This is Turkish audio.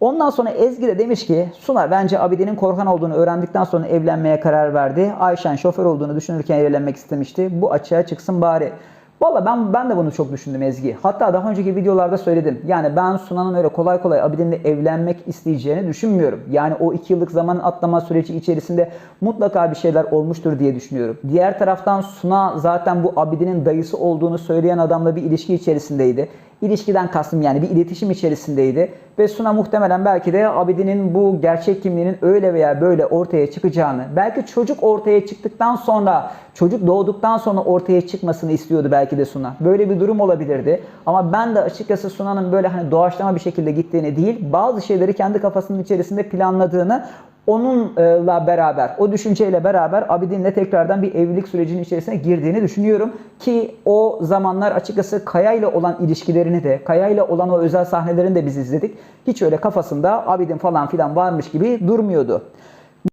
Ondan sonra Ezgi de demiş ki Suna bence Abidin'in Korhan olduğunu öğrendikten sonra evlenmeye karar verdi. Ayşen şoför olduğunu düşünürken evlenmek istemişti. Bu açığa çıksın bari. Valla ben ben de bunu çok düşündüm Ezgi. Hatta daha önceki videolarda söyledim. Yani ben Sunan'ın öyle kolay kolay Abidin'le evlenmek isteyeceğini düşünmüyorum. Yani o iki yıllık zaman atlama süreci içerisinde mutlaka bir şeyler olmuştur diye düşünüyorum. Diğer taraftan Suna zaten bu Abidin'in dayısı olduğunu söyleyen adamla bir ilişki içerisindeydi. İlişkiden kastım yani bir iletişim içerisindeydi. Ve Suna muhtemelen belki de Abidin'in bu gerçek kimliğinin öyle veya böyle ortaya çıkacağını, belki çocuk ortaya çıktıktan sonra, çocuk doğduktan sonra ortaya çıkmasını istiyordu belki de Suna. Böyle bir durum olabilirdi. Ama ben de açıkçası Suna'nın böyle hani doğaçlama bir şekilde gittiğini değil, bazı şeyleri kendi kafasının içerisinde planladığını, onunla beraber, o düşünceyle beraber Abidin'le tekrardan bir evlilik sürecinin içerisine girdiğini düşünüyorum. Ki o zamanlar açıkçası Kaya ile olan ilişkilerini de, Kaya ile olan o özel sahnelerini de biz izledik. Hiç öyle kafasında Abidin falan filan varmış gibi durmuyordu.